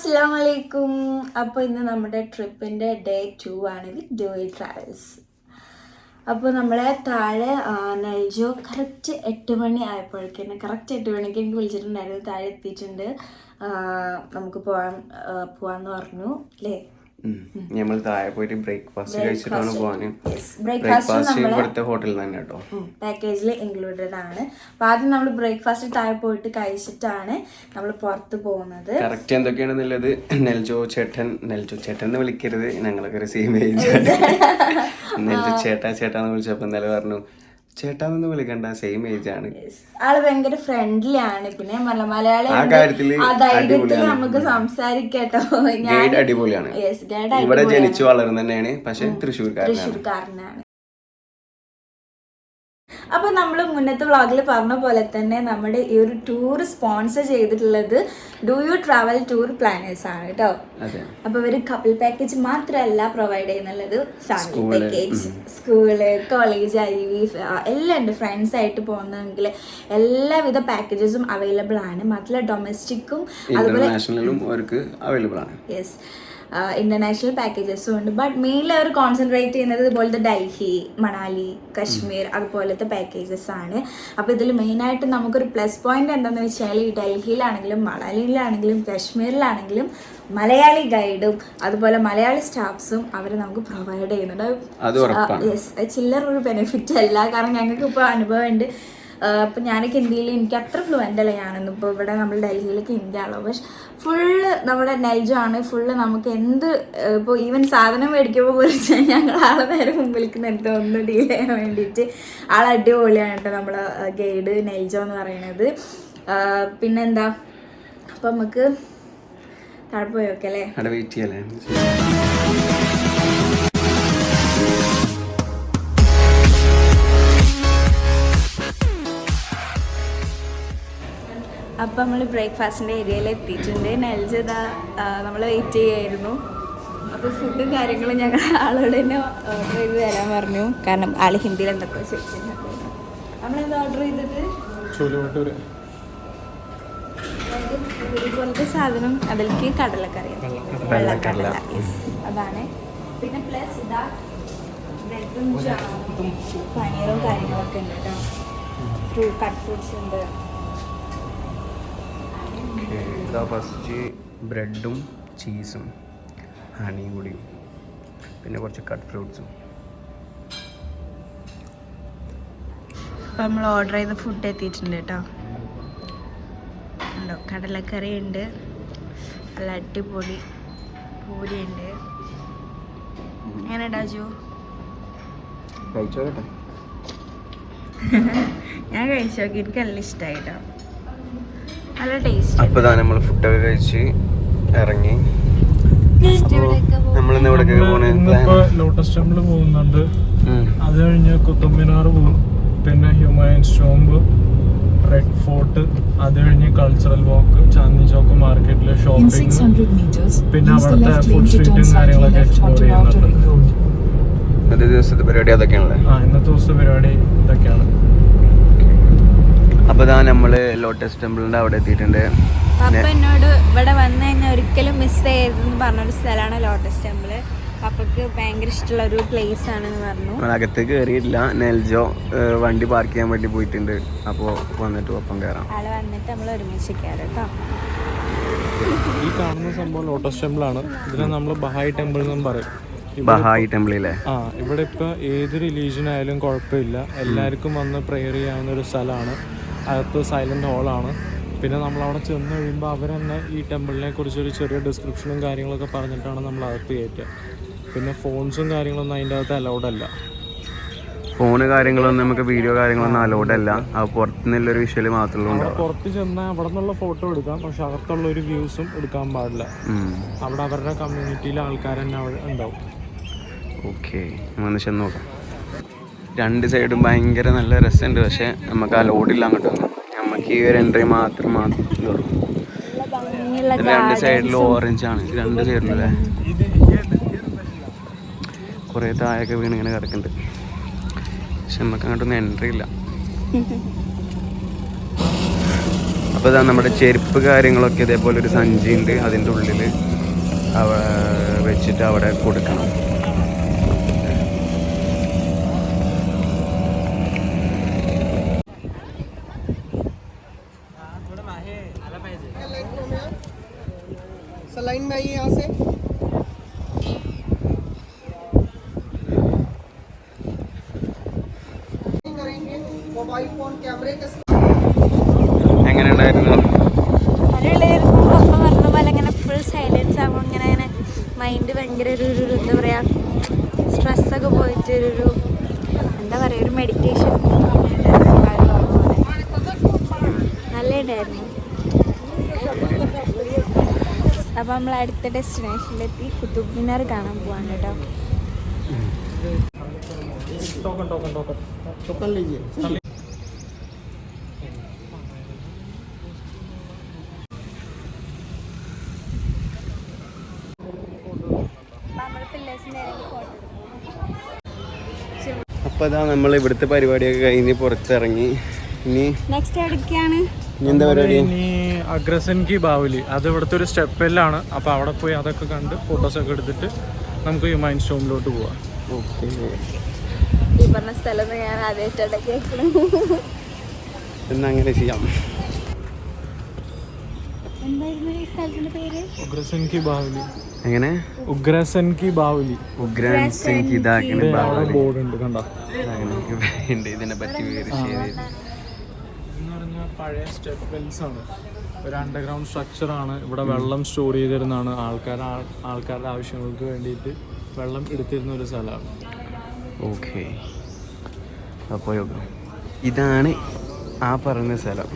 അസ്സാം വലൈക്കും അപ്പോൾ ഇന്ന് നമ്മുടെ ട്രിപ്പിന്റെ ഡേ ടു ആണ് വിത്ത് ഡോയി ട്രാവൽസ്. അപ്പോൾ നമ്മളെ താഴെ നൽജോ കറക്റ്റ് എട്ട് മണി ആയപ്പോഴേക്കും കറക്റ്റ് എട്ട് മണിക്ക് എനിക്ക് വിളിച്ചിട്ടുണ്ടായിരുന്നു. താഴെ എത്തിയിട്ടുണ്ട്. നമുക്ക് പോകാൻ പോകാമെന്ന് പറഞ്ഞു അല്ലേ നമ്മൾ താഴെ പോയിട്ട് ബ്രേക്ക്ഫാസ്റ്റ് കഴിച്ചിട്ടാണ് പോകാന് ബ്രേക്ക്ഫാസ്റ്റ് ഇവിടുത്തെ ഹോട്ടലിൽ തന്നെ കേട്ടോ. പാക്കേജിൽ ഇൻക്ലൂഡഡ് ആണ്. അപ്പൊ ആദ്യം നമ്മൾ ബ്രേക്ക്ഫാസ്റ്റ് താഴെ പോയിട്ട് കഴിച്ചിട്ടാണ് നമ്മൾ പുറത്ത് പോകുന്നത്. കറക്റ്റ് എന്തൊക്കെയാണെന്നുള്ളത് നെൽജോ ചേട്ടൻ നെൽജോ ചേട്ടൻ എന്ന് വിളിക്കരുത്. ഞങ്ങളൊക്കെ ഒരു സെയിം ഏജ് നെൽജോ ചേട്ടാ ചേട്ടാന്ന് വിളിച്ചപ്പോ എന്തായാലും പറഞ്ഞു ചേട്ടാന്നൊന്ന് വിളിക്കണ്ട സെയിം ഏജ് ആണ്. ആൾ ഭയങ്കര ഫ്രണ്ട്ലി ആണ്. പിന്നെ മല മലയാളി ആ കാര്യത്തിൽ നമുക്ക് സംസാരിക്കട്ടോ. ഗൈഡ് അടിപൊളിയാണ്. ഇവിടെ ജനിച്ചു വളർന്നു തന്നെയാണ് പക്ഷെ തൃശ്ശൂർക്കാരനാണ്. തൃശ്ശൂർക്കാരനാണ് അപ്പൊ നമ്മൾ മുന്നത്തെ വ്ളോഗിൽ പറഞ്ഞ പോലെ തന്നെ നമ്മുടെ ഈ ഒരു ടൂർ സ്പോൺസർ ചെയ്തിട്ടുള്ളത് do you travel tour planners ആണ് കേട്ടോ. അപ്പോൾ അപ്പൊ ഇവർ കപ്പിൾ പാക്കേജ് മാത്രമല്ല provide ചെയ്യുന്നുള്ളത്. Family package school college I V എല്ലാം ഉണ്ട്. ഫ്രണ്ട്സ് ആയിട്ട് പോകുന്നെങ്കിൽ എല്ലാവിധ പാക്കേജസും അവൈലബിൾ ആണ്. മാത്രമല്ല ഡൊമസ്റ്റിക്കും അതുപോലെ അവൈലബിൾ ആണ്. യെസ് ഇന്റർനാഷണൽ പാക്കേജസും ഉണ്ട്. ബട്ട് മെയിൻലി അവർ കോൺസെൻട്രേറ്റ് ചെയ്യുന്നത് ഇതുപോലത്തെ ഡൽഹി മണാലി കശ്മീർ അതുപോലത്തെ പാക്കേജസ് ആണ്. അപ്പോൾ ഇതിൽ മെയിനായിട്ട് നമുക്കൊരു പ്ലസ് പോയിന്റ് എന്താണെന്ന് വെച്ചാൽ ഈ ഡൽഹിയിലാണെങ്കിലും മണാലിയിലാണെങ്കിലും കശ്മീരിലാണെങ്കിലും മലയാളി ഗൈഡും അതുപോലെ മലയാളി സ്റ്റാഫ്സും അവർ നമുക്ക് പ്രൊവൈഡ് ചെയ്യുന്നുണ്ട്. യെസ് ചില്ലറ ഒരു ബെനിഫിറ്റ് അല്ല. കാരണം ഞങ്ങൾക്ക് ഇപ്പോൾ അനുഭവം ഇപ്പം ഞാനൊക്കെ ഹിന്ദിയിൽ എനിക്ക് അത്ര ഫ്ലുവന്റ് അല്ല ഞാനൊന്നും. ഇപ്പോൾ ഇവിടെ നമ്മൾ ഡൽഹിയിലേക്ക് ഹിന്ദി ആണല്ലോ. പക്ഷെ ഫുള്ള് നമ്മുടെ നെൽജാണ് ഫുള്ള് നമുക്ക് എന്ത് ഇപ്പോൾ ഈവൻ സാധനം മേടിക്കുമ്പോൾ പോലും ഞങ്ങൾ ആളെ നേരെ മുമ്പിലേക്ക് നിർത്തുക ഒന്ന് ഡീൽ ചെയ്യാൻ വേണ്ടിയിട്ട് ആൾ അടിപൊളിയാണ് കേട്ടോ നമ്മളെ ഗൈഡ് നെൽജോ എന്ന് പറയുന്നത്. പിന്നെന്താ? അപ്പം നമുക്ക് താഴെ പോയി നോക്കാം അല്ലേ അവിടെ വെയിറ്റ് ചെയ്യല്ലേ അപ്പം നമ്മൾ ബ്രേക്ക്ഫാസ്റ്റിന്റെ ഏരിയയിൽ എത്തിയിട്ടുണ്ട്. നെൽജത നമ്മൾ വെയിറ്റ് ചെയ്യായിരുന്നു. അപ്പോൾ ഫുഡും കാര്യങ്ങളും ഞങ്ങൾ ആളോട് തന്നെ ഓർഡർ ചെയ്ത് തരാൻ പറഞ്ഞു. കാരണം ആൾ ഹിന്ദിയിൽ എന്തൊക്കെ ചോദിച്ചിട്ടുണ്ട്. നമ്മളെന്താ ഓർഡർ ചെയ്തത്? പോലത്തെ സാധനം അതിലേക്ക് കടലക്കറി. വെള്ളക്കടല അതാണ്. പിന്നെ പ്ലസ് ഇതാ ബ്രെഡും പനീറും കാര്യങ്ങളൊക്കെ ഉണ്ട് കേട്ടോ. ഫ്രൂട്ട് കട്ട് ഫ്രൂട്ട്സ് ഉണ്ട്. ഇതാ ഫസ്റ്റ് ബ്രെഡും ചീസും ഹണിയും കൂടി. പിന്നെ കുറച്ച് കട്ട് ഫ്രൂട്ട്സും അപ്പം നമ്മൾ ഓർഡർ ചെയ്ത ഫുഡ് എത്തിയിട്ടുണ്ട് കേട്ടോ. ഉണ്ടോ? കടലക്കറി ഉണ്ട് നല്ല അടിപൊളി പൂരി ഉണ്ട് എങ്ങനെയാ ഡാജു കഴിച്ചോട്ടെ ഞാൻ കഴിച്ചു നോക്കി. എനിക്ക് നല്ല ഇഷ്ടമായി കേട്ടോ. നല്ല ടേസ്റ്റ് അപ്പോൾ ഇതാ നമ്മൾ ഫുഡൊക്കെ കഴിച്ച് ഇറങ്ങി. നമ്മളിന്ന് പോണേ? ഇന്നിപ്പോ ലോട്ടസ് ടെമ്പിൾ പോകുന്നുണ്ട്. അത് കഴിഞ്ഞ് കുത്തബ് മിനാർ പോകും. പിന്നെ ഹ്യൂമൻസ് സ്റ്റോംബ് റെഡ് ഫോർട്ട് അത് കഴിഞ്ഞ് കൾച്ചറൽ വാക്ക് ചാന്ദി ചോക്ക് മാർക്കറ്റിലെ ഷോപ്പിംഗ് 600 meters, പിന്നെ അവിടുത്തെ ഫുഡ് സ്ട്രീറ്റും കാര്യങ്ങളൊക്കെ എക്സ്പ്ലോർ ചെയ്യുന്നുണ്ട്. ഇന്നത്തെ ദിവസത്തെ പരിപാടി അതൊക്കെയാണല്ലേ? ആ ഇന്നത്തെ ദിവസത്തെ പരിപാടി ഇതൊക്കെയാണ്. അപ്പോൾ ഇതാ നമ്മൾ ലോട്ടസ് ടെമ്പിളിന്റെ അവിടെ എത്തിയിട്ടുണ്ട്. പപ്പ എന്നോട് ഇവിടെ വന്നു കഴിഞ്ഞാൽ ഒരിക്കലും മിസ് ചെയ്തെന്ന് പറഞ്ഞൊരു സ്ഥലമാണ് ലോട്ടസ് ടെമ്പിൾ പപ്പക്ക് ഭയങ്കര ഇഷ്ടമുള്ള ഒരു പ്ലേസ് ആണെന്ന് പറഞ്ഞു. നമ്മൾ അകത്തേക്ക് കയറിയിട്ടില്ല നെൽജോ വണ്ടി പാർക്ക് ചെയ്യാൻ വേണ്ടി പോയിട്ടുണ്ട്. അപ്പോൾ വന്നിട്ട് ഒപ്പം കയറാം ആൾ വന്നിട്ട് നമ്മൾ ഒരുമിച്ച് കയറാം കേട്ടോ. ഈ കാണുന്ന സംഭവം ലോട്ടസ് ടെമ്പിൾ ആണ്. ഇതിനെ നമ്മൾ ബഹായി ടെമ്പിൾ എന്നും പറയും. ബഹായി ടെമ്പിളിലെ ആ ഇവിടെ ഇപ്പോൾ ഏത് റിലീജിയൻ ആയാലും കുഴപ്പമില്ല. എല്ലാവർക്കും വന്ന് പ്രെയർ ചെയ്യാവുന്ന ഒരു സ്ഥലമാണ്. അകത്ത് സൈലന്റ് ഹോളാണ് പിന്നെ നമ്മൾ അവിടെ ചെന്ന് കഴിയുമ്പോൾ അവർ തന്നെ ഈ ടെമ്പിളിനെ കുറിച്ചൊരു ചെറിയ ഡിസ്ക്രിപ്ഷനും കാര്യങ്ങളൊക്കെ പറഞ്ഞിട്ടാണ് നമ്മൾ അകത്ത് കയറ്റുക. പിന്നെ ഫോൺസും കാര്യങ്ങളൊന്നും അതിന്റെ അകത്ത് അലൗഡ് അല്ല. ഫോണ് കാര്യങ്ങളൊന്നും നമുക്ക് വീഡിയോ കാര്യങ്ങളൊന്നും അലൗഡ് അല്ല. പുറത്തുനിന്നുള്ളൊരു വിഷ്വൽ മാത്രമേ ഉണ്ടാവും പുറത്ത് ചെന്നാൽ അവിടെ നിന്നുള്ള ഫോട്ടോ എടുക്കാം. പക്ഷെ അകത്തുള്ള ഒരു വ്യൂസും എടുക്കാൻ പാടില്ല. അവിടെ അവരുടെ കമ്മ്യൂണിറ്റിയിലെ ആൾക്കാർ തന്നെ അവിടെ ഉണ്ടാവും. ഓക്കെ നമ്മൾ ചെന്ന് നോക്കാം. രണ്ട് സൈഡും ഭയങ്കര നല്ല രസമുണ്ട്. പക്ഷെ നമുക്ക് ആ ലോഡില്ല അങ്ങോട്ട്. നമുക്ക് ഈ ഒരു എൻട്രി മാത്രം മാത്രം ഉള്ളൂ. രണ്ട് സൈഡിലും ഓറഞ്ച് ആണ്. രണ്ട് സൈഡിലും അല്ലേ കുറേ താഴൊക്കെ വീണ് ഇങ്ങനെ കിടക്കുന്നുണ്ട്. പക്ഷെ നമുക്ക് അങ്ങോട്ടൊന്നും എൻട്രി ഇല്ല. അപ്പോൾ ഇതാ നമ്മുടെ ചെരുപ്പ് കാര്യങ്ങളൊക്കെ ഇതേപോലെ ഒരു സഞ്ചി ഉണ്ട് അതിന്റെ ഉള്ളിൽ അവ വെച്ചിട്ട് അവിടെ കൊടുക്കണം. नाही असं അപ്പോൾ നമ്മൾ അടുത്ത ഡെസ്റ്റിനേഷനിലെത്തി കുത്തുബ് മിനാർ കാണാൻ പോവാണ് കേട്ടോ. ടോക്കൺ ടോക്കൺ ടോക്കൺ ടോക്കൺ ഇതാ നമ്മൾ ഇവിടുത്തെ പരിപാടിയൊക്കെ കഴിഞ്ഞ് പുറത്തിറങ്ങി. ഇനി നെക്സ്റ്റ് എവിടേക്കാണ്? എന്താ പരിപാടി? ഇനി അഗ്രസൻ കി ബാവലി. അത് ഇവിടുത്തെ ഒരു സ്റ്റെപ്പിലാണ് അപ്പോൾ അവിടെ പോയി അതൊക്കെ കണ്ട് ഫോട്ടോസൊക്കെ എടുത്തിട്ട് നമുക്ക് ഈ മൈൻഡ് സ്റ്റോമിലോട്ട് പോവാം. ഓക്കെ. ഈ പറഞ്ഞ സ്ഥലം ഞാൻ ആദ്യമായിട്ടാണ് കേൾക്കണം എന്നാ അങ്ങനെ ചെയ്യാം. ഉഗ്രസൻ കി ബാവുലി. എങ്ങനെ? ഉഗ്രസൻ കി ബാവുലി. ഉഗ്രസൻ ഇതാക്കിന് ബോർഡ് ഉണ്ട് കണ്ടോ? ഉണ്ട് ഇതിനെ പറ്റി വിവരിച്ച് പഴയ സ്റ്റെപ്പ് വെൽസ് ആണ്. ഒരു അണ്ടർഗ്രൗണ്ട് സ്ട്രക്ചറാണ് ഇവിടെ വെള്ളം സ്റ്റോർ ചെയ്തിരുന്നതാണ്. ആൾക്കാർ ആൾക്കാരുടെ ആവശ്യങ്ങൾക്ക് വേണ്ടിയിട്ട് വെള്ളം എടുത്തിരുന്ന ഒരു സ്ഥലമാണ്. ഓക്കെ അപ്പോൾ ഇതാണ് ആ പറഞ്ഞ സ്ഥലം.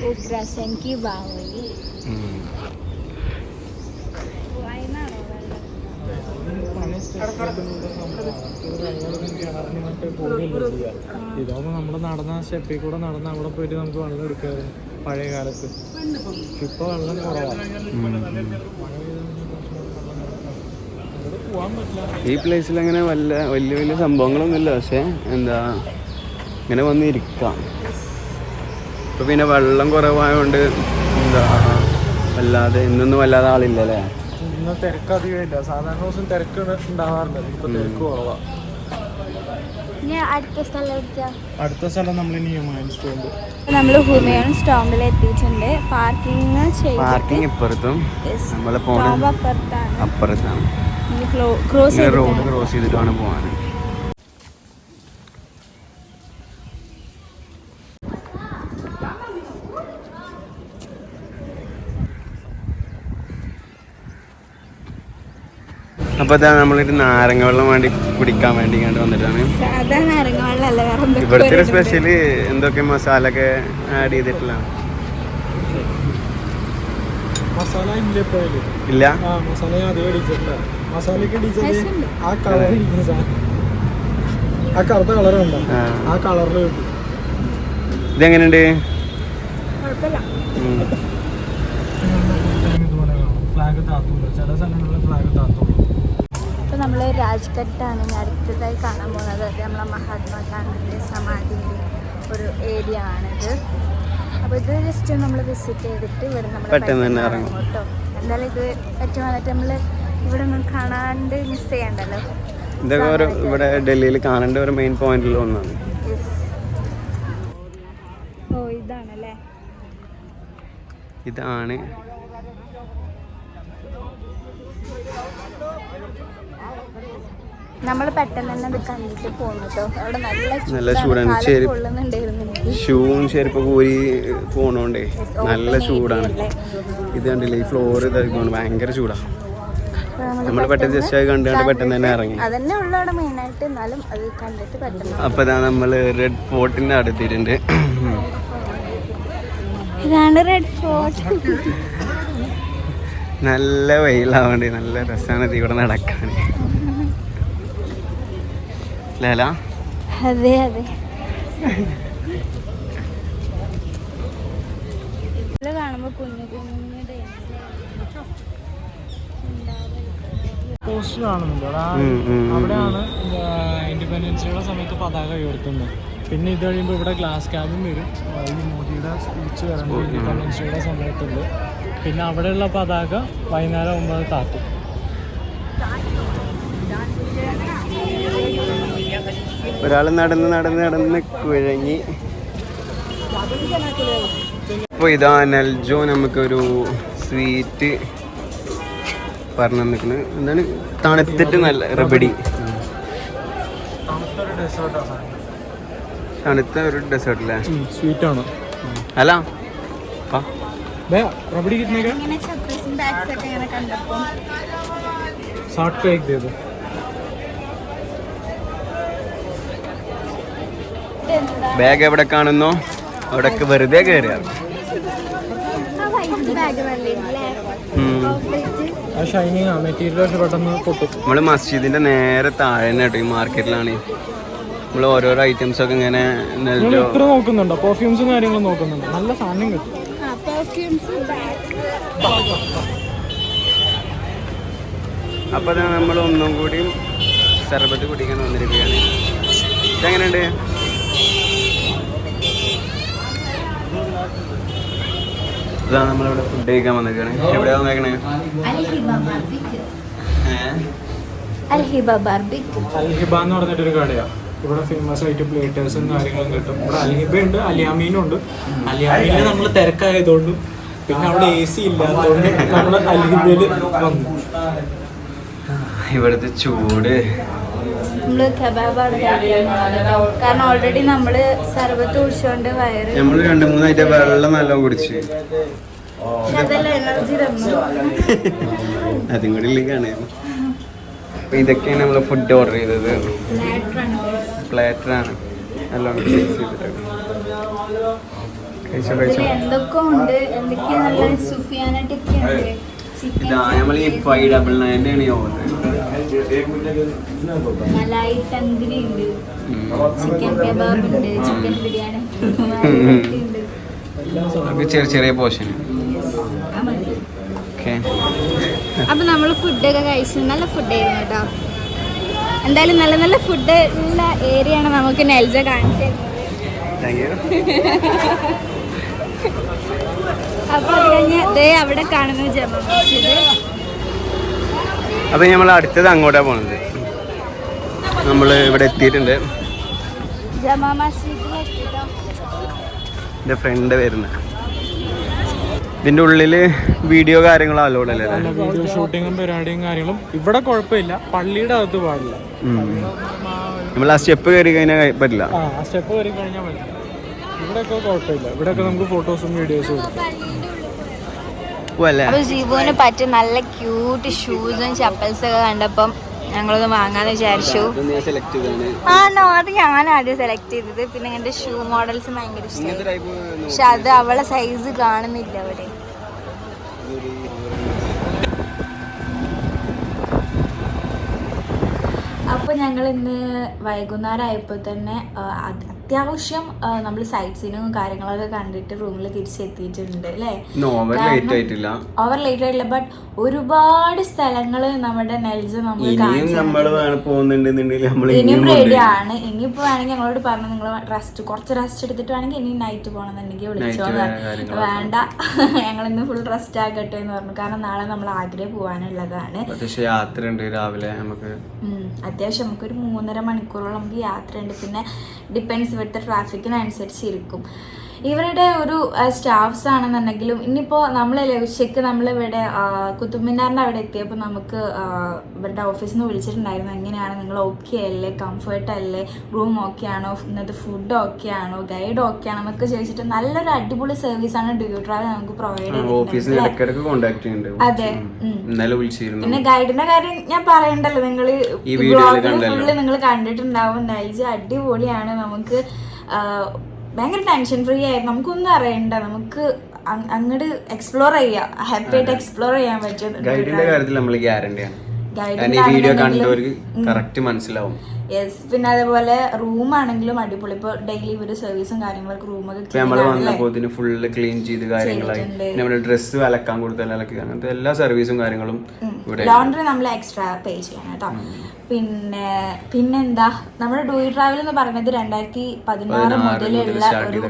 ഇതാവുമ്പോ നമ്മൾ നടന്ന സ്റ്റെപ്പിൽ കൂടെ നടന്ന് അവിടെ പോയിട്ട് നമുക്ക് വെള്ളം എടുക്കാമായിരുന്നു. പഴയ കാലത്ത് ഇപ്പൊ വെള്ളം കുറവാണ് ഈ പ്ലേസിൽ അങ്ങനെ വല്ല വലിയ വലിയ സംഭവങ്ങളൊന്നുമില്ല. പക്ഷെ എന്താ ഇങ്ങനെ വന്നിരിക്കാം. ഇപ്പൊ പിന്നെ വെള്ളം കുറവായതുകൊണ്ട് എന്താ വല്ലാതെ ഇന്നൊന്നും വല്ലാതെ ആളില്ല അല്ലേ ഇന്ന് തിരക്ക് അധികമില്ല സാധാരണ ദിവസം തിരക്ക് ഉണ്ടാവാറുണ്ട്. ഇപ്പൊ തിരക്ക് കുറവാ. അടുത്ത സ്ഥലം നമ്മൾ ഇനി മൈൻഡ് സ്റ്റോണ്ട് നമ്മൾ ഹുമയൂൺ സ്റ്റോമിൽ എത്തിയിട്ടുണ്ട്. പാർക്കിംഗ് പാർക്കിംഗ് ഇപ്പുറത്തും നമ്മളെ പോണ അപ്പുറത്താണ്. അപ്പുറത്താണ്. ക്രോസ് റോഡ് ക്രോസ് ചെയ്തിട്ട് വേണം പോകാൻ അപ്പൊ ഇതാ നമ്മളൊരു നാരങ്ങ വെള്ളം വേണ്ടി കുടിക്കാൻ വേണ്ടി ഇങ്ങോട്ട് വന്നിട്ടാണ്. ഇവിടുത്തെ ഒരു സ്പെഷ്യൽ എന്തൊക്കെ മസാല ഒക്കെ ആഡ് ചെയ്തിട്ടുള്ള? മസാല ഇല്ല ഇപ്പോഴല്ലേ ഇല്ല? ആ മസാല അതേ മസാലയ്ക്ക് അടിച്ചത്. ആ കളർ ഇരിക്കുന്ന സാധനം. ആ കറുത്ത കളർ ഉണ്ടോ ആ. ആ കളറിൽ കിട്ടും. ഇതെങ്ങനെയുണ്ട്. ഫ്ലാഗ് താത്തൂല ചില സ്ഥലങ്ങളിൽ ഫ്ലാഗ് താത്തൂല അപ്പോൾ നമ്മൾ രാജ്ഘട്ടാണ് ഇനി അടുത്തതായി കാണാൻ പോകുന്നത്. നമ്മളെ മഹാത്മാഗാന്ധിന്റെ സമാധിന്റെ ഒരു ഏരിയ ആണിത്. അപ്പോൾ ഇത് ജസ്റ്റ് നമ്മൾ വിസിറ്റ് ചെയ്തിട്ട് ഇവിടെ നമ്മൾ. കേട്ടോ. എന്തായാലും ഇത് ഏറ്റവും വന്നിട്ട് നമ്മൾ ഇവിടെ ഒന്നും കാണാണ്ട് മിസ് ചെയ്യണ്ടല്ലോ. ഇതൊക്കെ ഒരു ഇവിടെ ഡൽഹിയിൽ കാണേണ്ട ഒരു മെയിൻ പോയിന്റിൽ ഒന്നാണ്. ഓ ഇതാണല്ലേ? ഇതാണ് നമ്മൾ പെട്ടെന്ന് തന്നെ ഇത് കണ്ടിട്ട് പോന്നു അവിടെ നല്ല ചൂടാണ്. ചെരുപ്പ്. ഷൂവും ചെരുപ്പ് കൂരി പോണോണ്ടേ നല്ല ചൂടാണ്. ഇത് കണ്ടില്ലേ ഈ ഫ്ലോർ ഇതായിരിക്കും ഭയങ്കര ചൂടാണ് നമ്മൾ നമ്മൾ പെട്ടെന്ന് ജസ്റ്റ് അത് കണ്ടുകൊണ്ട് പെട്ടെന്ന് തന്നെ ഇറങ്ങി. അതന്നെ ഉള്ളു അവിടെ മെയിനായിട്ട് എന്നാലും അത് കണ്ടിട്ട് പെട്ടെന്ന് അപ്പൊ ഇതാ നമ്മൾ റെഡ് ഫോർട്ടിന്റെ അടുത്തിട്ടുണ്ട് ഇതാണ് റെഡ് ഫോർട്ട് നല്ല വെയിലാവണ്ടേ. നല്ല രസമാണ് ഇതിവിടെ ഇവിടെ നടക്കാൻ. ലേല അതെ അതെ. ഇത് കാണുമ്പോ കുഞ്ഞു കുഞ്ഞു പോസ്റ്റ് കാണുന്നുണ്ട്. അവിടെയാണ് ഇൻഡിപെൻഡൻസ് ഡേയുടെ സമയത്ത് പതാക ഉയർത്തുന്നത്. പിന്നെ ഇത് കഴിയുമ്പോൾ ഇവിടെ ഗ്ലാസ് ക്യാബും വരും. ഈ മോദിയുടെ സ്പീച്ച് വരണം ഇൻഡിപെൻഡൻസ് ഡേയുടെ സമയത്തുണ്ട്. പിന്നെ അവിടെയുള്ള പതാക വൈകുന്നേരം ഒമ്പത് താത്തും ഒരാൾ നടന്ന് നടന്ന് നടന്ന് കുഴങ്ങി അപ്പോൾ ഇതാ നെൽജോ നമുക്കൊരു സ്വീറ്റ് പറഞ്ഞു നിൽക്കുന്നത് എന്താണ്? തണുത്തിട്ട് നല്ല റബഡി. തണുത്ത ഒരു ഡെസേർട്ട് അല്ലേ സ്വീറ്റ് ആണ് അല്ല. റബഡി കിട്ടുന്ന സാട്ട് കേക്ക് ബാഗ് എവിടെ കാണുന്നു? അവിടെ വെറുതെ കയറിയാണ് നമ്മൾ മസ്ജിദിന്റെ നേരെ താഴെ തന്നെ കേട്ടോ ഈ മാർക്കറ്റിലാണ് നമ്മൾ ഓരോരോ ഐറ്റംസ് ഒക്കെ ഇങ്ങനെ നോക്കുന്നുണ്ടോ? പെർഫ്യൂംസും കാര്യങ്ങളും നോക്കുന്നുണ്ട്? നല്ല സാധനം കിട്ടും. Perfumes bag. അപ്പൊ നമ്മൾ ഒന്നും കൂടിയും സർബത്ത് കുടിക്കാൻ വന്നിരിക്കുകയാണ്. ഇതെങ്ങനെയുണ്ട്? ഇതാ നമ്മളിവിടെ ഫുഡ് കഴിക്കാൻ വന്നേക്കാണ് എവിടെയാ വന്നേക്കണേ? അൽഹിബ എന്ന് പറഞ്ഞിട്ടൊരു കടയാണ് ഇവിടെ ഫേമസ് ആയിട്ട് പ്ലേറ്റേഴ്സും കാര്യങ്ങളും കിട്ടും. ഇവിടെ അൽഹിബ ഉണ്ട് അലിയാമീനും ഉണ്ട്. അലിയാമീനിൽ നമ്മൾ തിരക്കായതുകൊണ്ട് പിന്നെ അവിടെ എ സി ഇല്ലാത്തതുകൊണ്ട് നമ്മൾ അൽഹിബയിൽ വന്നു. ഇവിടുത്തെ ചൂട്. നമ്മൾ കബാബാണ് കാരണം ഓൾറെഡി നമ്മൾ സർബത്ത് കുടിച്ചോണ്ട് വയറ് നമ്മൾ രണ്ട് മൂന്നായിട്ട് വെള്ളം നല്ല കുടിച്ച്. എനർജി തന്നു. അതും കൂടി ഇല്ലേക്കാണ് അപ്പൊ ഇതൊക്കെയാണ് നമ്മൾ ഫുഡ് ഓർഡർ ചെയ്തത്. പ്ലേറ്ററാണ് നല്ലോണം ടേസ്റ്റ് എന്തൊക്കെ ഉണ്ട് എന്തൊക്കെയാ നല്ല സുഫിയാന ടിക്ക ഉണ്ട്. ചിക്കൻ ഇതാ നമ്മൾ ഈ ഫൈവ് ഡബിൾ നയന്റെ ആണ് മലായി തന്തിരി ഉണ്ട് ചിക്കൻ കബാബ് ഉണ്ട് ചിക്കൻ ബിരിയാണി ഉണ്ട് ചെറിയ ചെറിയ ഓക്കെ അപ്പൊ നമ്മൾ ഫുഡൊക്കെ കഴിച്ചു നല്ല ഫുഡായിരുന്നു കേട്ടോ. എന്തായാലും നല്ല നല്ല ഫുഡ് ഉള്ള ഏരിയ ആണ് നമുക്ക് നെൽജ കാണിച്ചു തരുന്നത്. അപ്പൊ അത് കഴിഞ്ഞ് ദേ അവിടെ കാണുന്നു ജമ മസ്ജിദ്. അപ്പൊ നമ്മൾ അടുത്തത് അങ്ങോട്ടാ പോണത്. നമ്മൾ ഇവിടെ എത്തിയിട്ടുണ്ട്. ജമാ എന്റെ ഫ്രണ്ട് വരുന്നത് ഇതിന്റെ ഉള്ളിൽ വീഡിയോ കാര്യങ്ങളോ അലോഡ് അല്ലേ? വീഡിയോ ഷൂട്ടിങ്ങും പരിപാടിയും കാര്യങ്ങളും. ഇവിടെ കുഴപ്പമില്ല. പള്ളിയുടെ അകത്ത് പാടില്ല. നമ്മൾ ആ സ്റ്റെപ്പ് കയറി കഴിഞ്ഞാൽ പറ്റില്ല. ആ സ്റ്റെപ്പ് കയറി കഴിഞ്ഞാൽ മതി ഇവിടെയൊക്കെ കുഴപ്പമില്ല. ഇവിടെയൊക്കെ നമുക്ക് ഫോട്ടോസും വീഡിയോസും അപ്പൊ ജീവുവിന് പറ്റിയ നല്ല ക്യൂട്ട് ഷൂസും ചപ്പൽസ് ഒക്കെ കണ്ടപ്പം ഞങ്ങളൊന്ന് വാങ്ങാന്ന് വിചാരിച്ചു. ആണോ അത് ഞാൻ ആദ്യം സെലക്ട് ചെയ്തത്. പിന്നെ എന്റെ ഷൂ മോഡൽസ് ഭയങ്കര ഇഷ്ടമായി പക്ഷെ അത് അവളെ സൈസ് കാണുന്നില്ല അവിടെ. അപ്പോൾ ഞങ്ങൾ ഇന്ന് വൈകുന്നേരം ആയപ്പോൾ തന്നെ അത്യാവശ്യം നമ്മൾ സൈറ്റ് സീനും കാര്യങ്ങളൊക്കെ കണ്ടിട്ട് റൂമിൽ തിരിച്ചെത്തിയിട്ടുണ്ട് അല്ലേ? ഓവർ ലേറ്റ് ആയിട്ടില്ല. ഓവർ ലേറ്റ് ആയിട്ടില്ല ബട്ട് ഒരുപാട് സ്ഥലങ്ങൾ നമ്മുടെ നെൽസ് നമ്മൾ ഇനിയും റെഡിയാണ് ഇനിയിപ്പോ വേണമെങ്കിൽ ഞങ്ങളോട് പറഞ്ഞു നിങ്ങൾ റെസ്റ്റ് കുറച്ച് റെസ്റ്റ് എടുത്തിട്ട് വേണമെങ്കിൽ ഇനി നൈറ്റ് പോകണമെന്നുണ്ടെങ്കിൽ വിളിച്ചോ വേണ്ട. ഞങ്ങൾ ഇന്ന് ഫുൾ റെസ്റ്റ് ആകട്ടെ എന്ന് പറഞ്ഞു. കാരണം നാളെ നമ്മൾ ആഗ്രഹം പോകാനുള്ളതാണ്. യാത്രയുണ്ട് യാത്ര രാവിലെ നമുക്ക്. അത്യാവശ്യം നമുക്കൊരു മൂന്നര മണിക്കൂറോളം നമുക്ക് യാത്രയുണ്ട്. പിന്നെ ഡിപ്പെൻസ് ഇവിടുത്തെ ട്രാഫിക്കിനനുസരിച്ച് ഇരിക്കും ഇവരുടെ ഒരു സ്റ്റാഫ്സ് ആണെന്നുണ്ടെങ്കിലും ഇനിയിപ്പോൾ നമ്മളല്ലേ ഉച്ചയ്ക്ക് നമ്മളിവിടെ ഇവിടെ കുത്തുബ് അവിടെ എത്തിയപ്പോൾ നമുക്ക് ഇവരുടെ ഓഫീസിൽ നിന്ന് വിളിച്ചിട്ടുണ്ടായിരുന്നു എങ്ങനെയാണ് നിങ്ങൾ ഓക്കെ അല്ലേ കംഫർട്ട് അല്ലേ റൂം ഓക്കെ ആണോ ഇന്നത്തെ ഫുഡ് ഓക്കെ ആണോ ഗൈഡ് ഓക്കെ ആണോ എന്നൊക്കെ ചോദിച്ചിട്ട് നല്ലൊരു അടിപൊളി സർവീസ് ആണ് ഡ്യൂ ട്രാവൽ നമുക്ക് പ്രൊവൈഡ് ചെയ്യുന്നത് അതെ പിന്നെ ഗൈഡിന്റെ കാര്യം ഞാൻ പറയണ്ടല്ലോ നിങ്ങൾ കണ്ടല്ലോ. ഫുള്ള് നിങ്ങൾ കണ്ടിട്ടുണ്ടാവും. നൈജ് അടിപൊളിയാണ് നമുക്ക് ഭയങ്കര ടെൻഷൻ ഫ്രീ ആയിരുന്നു. നമുക്കൊന്നും അറിയണ്ട. നമുക്ക് അങ്ങോട്ട് എക്സ്പ്ലോർ ചെയ്യാം. ഹാപ്പി ആയിട്ട് എക്സ്പ്ലോർ ചെയ്യാൻ പറ്റും ഗൈഡിന്റെ കാര്യത്തിൽ നമ്മൾ ഗ്യാരണ്ടിയാണ് ഗൈഡിന്റെ വീഡിയോ കണ്ടവർക്ക് കറക്റ്റ് മനസ്സിലാവും. യെസ് പിന്നെ അതേപോലെ റൂം ആണെങ്കിലും അടിപൊളി. ഇപ്പോൾ ഡെയിലി ഇവർ സർവീസും കാര്യങ്ങളൊക്കെ റൂമൊക്കെ നമ്മൾ നമ്മൾ വന്നപ്പോ ഇതിന് ഫുള്ള് ക്ലീൻ ചെയ്ത് കാര്യങ്ങളായി. നമ്മുടെ ഡ്രസ്സ് അലക്കാൻ കൊടുത്താൽ അങ്ങനത്തെ എല്ലാ സർവീസും കാര്യങ്ങളും ലോണ്ടറി നമ്മൾ എക്സ്ട്രാ പേ ചെയ്യണം കേട്ടോ. പിന്നെ പിന്നെന്താ? നമ്മുടെ ഡൂയി ട്രാവൽ എന്ന് പറയുന്നത് രണ്ടായിരത്തി പതിനാറ് പതിനാറ് മുതലുള്ള ഒരു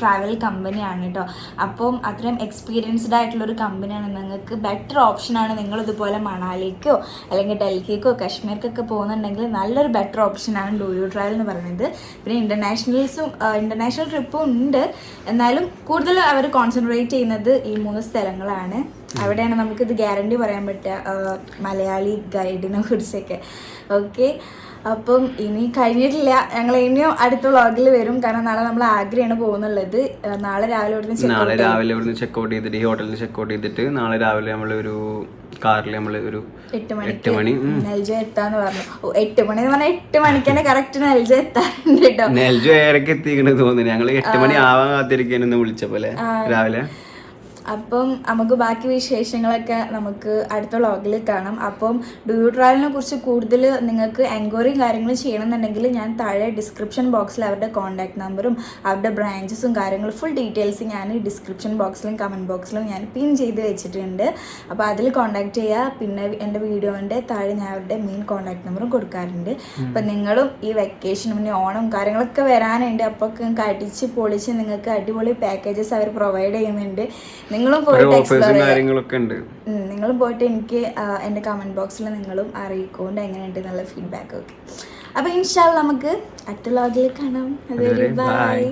ട്രാവൽ കമ്പനിയാണ് കേട്ടോ. അപ്പം അത്രയും എക്സ്പീരിയൻസ്ഡ് ആയിട്ടുള്ള ഒരു കമ്പനിയാണ് നിങ്ങൾക്ക് ബെറ്റർ ഓപ്ഷനാണ് നിങ്ങൾ ഇതുപോലെ മണാലിക്കോ അല്ലെങ്കിൽ ഡൽഹിക്കോ കാശ്മീർക്കൊക്കെ പോകുന്നുണ്ടെങ്കിൽ നല്ലൊരു ബെറ്റർ ഓപ്ഷനാണ് ഡൂയു ട്രയൽ എന്ന് പറയുന്നത്. പിന്നെ ഇന്റർനാഷണൽസും ഇന്റർനാഷണൽ ട്രിപ്പും ഉണ്ട്. എന്നാലും കൂടുതൽ അവർ കോൺസെൻട്രേറ്റ് ചെയ്യുന്നത് ഈ മൂന്ന് സ്ഥലങ്ങളാണ്. അവിടെയാണ് നമുക്കിത് ഗ്യാരണ്ടി പറയാൻ പറ്റുക മലയാളി ഗൈഡിനെ കുറിച്ചൊക്കെ. ഓക്കെ അപ്പം ഇനി കഴിഞ്ഞിട്ടില്ല. ഞങ്ങൾ ഇനിയും അടുത്ത വ്ളോഗിൽ വരും. കാരണം നാളെ നമ്മൾ ആഗ്രയാണ് പോകുന്നുള്ളത്. നാളെ രാവിലെ ഇവിടുന്ന് നാളെ രാവിലെ ഇവിടുന്ന് ചെക്കൗട്ട് ചെയ്തിട്ട് ഈ ഹോട്ടലിൽ ചെക്കൗട്ട് ചെയ്തിട്ട് നാളെ രാവിലെ നമ്മൾ ഒരു കാറിൽ നമ്മൾ ഒരു എട്ട് എട്ട് മണിക്ക് മണി. നെൽജ എത്താന്ന് പറഞ്ഞു. എട്ട് മണി എന്ന് പറഞ്ഞാൽ എട്ട് മണിക്ക് തന്നെ കറക്റ്റ് നെൽജ എത്താറുണ്ട് കേട്ടോ നെൽജു ഏറെ എത്തിക്കണെന്ന് തോന്നുന്നു. ഞങ്ങൾ എട്ട് മണി ആവാൻ കാത്തിരിക്കാനെന്ന് വിളിച്ച പോലെ രാവിലെ? അപ്പം നമുക്ക് ബാക്കി വിശേഷങ്ങളൊക്കെ നമുക്ക് അടുത്ത വ്ളോഗിൽ കാണാം. അപ്പം ഡ്യൂ ട്രയലിനെ കുറിച്ച് കൂടുതൽ നിങ്ങൾക്ക് എൻക്വയറിയും കാര്യങ്ങളും ചെയ്യണമെന്നുണ്ടെങ്കിൽ ഞാൻ താഴെ ഡിസ്ക്രിപ്ഷൻ ബോക്സിൽ അവരുടെ കോൺടാക്ട് നമ്പറും അവരുടെ ബ്രാഞ്ചസും കാര്യങ്ങളും ഫുൾ ഡീറ്റെയിൽസ് ഞാൻ ഡിസ്ക്രിപ്ഷൻ ബോക്സിലും കമന്റ് ബോക്സിലും ഞാൻ പിൻ ചെയ്ത് വെച്ചിട്ടുണ്ട്. അപ്പോൾ അതിൽ കോൺടാക്ട് ചെയ്യുക. പിന്നെ എന്റെ വീഡിയോന്റെ താഴെ ഞാൻ അവരുടെ മെയിൻ കോൺടാക്ട് നമ്പറും കൊടുക്കാറുണ്ട്. അപ്പം നിങ്ങളും ഈ വെക്കേഷനും പിന്നെ ഓണം കാര്യങ്ങളൊക്കെ വരാനുണ്ട്. അപ്പോൾ കടിച്ച് അടിച്ച് പൊളിച്ച് നിങ്ങൾക്ക് അടിപൊളി പാക്കേജസ് അവർ പ്രൊവൈഡ് ചെയ്യുന്നുണ്ട്. നിങ്ങളും പോയിട്ട് എക്സ്പ്ലോർ കാര്യങ്ങളൊക്കെ ഉണ്ട്. നിങ്ങളും പോയിട്ട് എനിക്ക് എന്റെ കമന്റ് കമന്റ് ബോക്സിൽ നിങ്ങളും അറിയിക്കൊണ്ട് എങ്ങനെയുണ്ട് നല്ല ഫീഡ്ബാക്ക് ഒക്കെ. അപ്പോൾ ഇൻഷാൽ നമുക്ക് അടുത്ത ലോഗിൽ കാണാം. അതുവരെ ബൈ